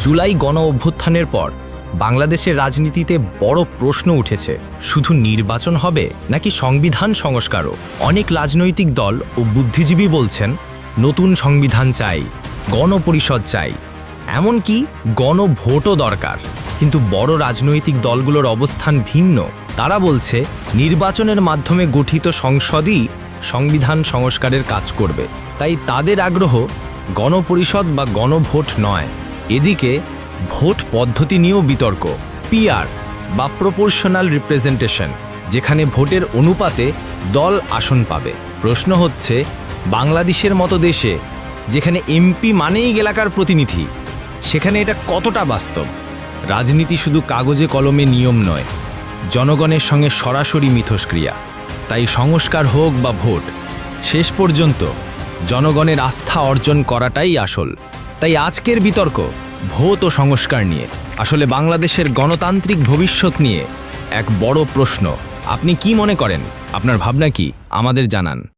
জুলাই গণ অভ্যুত্থানের পর বাংলাদেশের রাজনীতিতে বড় প্রশ্ন উঠেছে, শুধু নির্বাচন হবে নাকি সংবিধান সংস্কারও? অনেক রাজনৈতিক দল ও বুদ্ধিজীবী বলছেন, নতুন সংবিধান চাই, গণপরিষদ চাই। এমনকি গণভোটও দরকার। কিন্তু বড় রাজনৈতিক দলগুলোর অবস্থান ভিন্ন। তারা বলছে, নির্বাচনের মাধ্যমে গঠিত সংসদই সংবিধান সংস্কারের কাজ করবে। তাই তাদের আগ্রহ গণপরিষদ বা গণভোট নয়। এদিকে ভোট পদ্ধতি নিয়েও বিতর্ক পিআর বা প্রপোর্শনাল রিপ্রেজেন্টেশন যেখানে ভোটের অনুপাতে দল আসন পাবে। প্রশ্ন হচ্ছে, বাংলাদেশের মতো দেশে, যেখানে এমপি মানেই এলাকার প্রতিনিধি, সেখানে এটা কতটা বাস্তব? রাজনীতি শুধু কাগজে কলমে নিয়ম নয়, জনগণের সঙ্গে সরাসরি মিথস্ক্রিয়া। তাই সংস্কার হোক বা ভোট, শেষ পর্যন্ত জনগণের আস্থা অর্জন করাটাই আসল। তাই আজকের বিতর্ক ভোট ও সংস্কার নিয়ে। আসলে বাংলাদেশের গণতান্ত্রিক ভবিষ্যৎ নিয়ে এক বড় প্রশ্ন। আপনি কি মনে করেন? আপনার ভাবনা কি? আমাদের জানান।